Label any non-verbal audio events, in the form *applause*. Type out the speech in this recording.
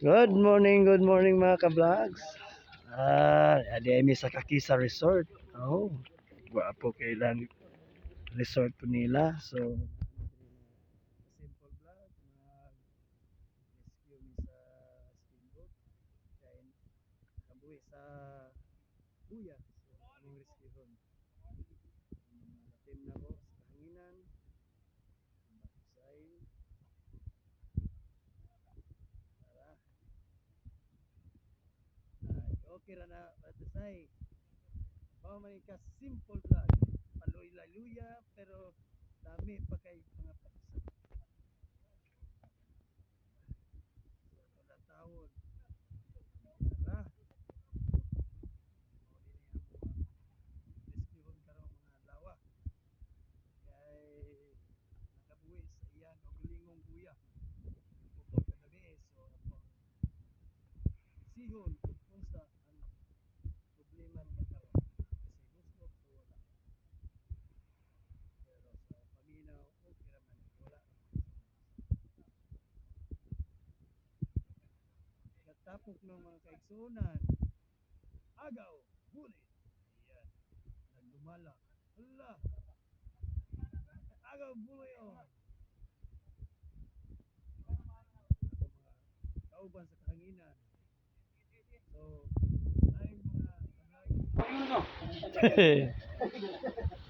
Good morning, good morning mga ka-vlogs. Ah, adi mi sa Kakisa Resort. Oh, guwapo kay lang resort po nila. So, simple vlog, mag-rescue mi sa steamboat. Kaya kabuhi sa buya. So, among rescue hon. Team na ko sa kahanginan. Bakusay. Tara. Ay, okay ra na Batusay. Mao man ka simple vlog. Paloy-laluya pero dami pa kay mga paksa. Wala tawon. Tara. Karong mga lawa. Kay nakabuhi sa iyan og lingong buya. Pupot ka gabi so ako sihon katapok ng mga kaigsunan agaw bulit ayan nagdumala hala! Agaw bulit oh. Ako mga kauban sa kahanginan. So ay mga kablay *laughs*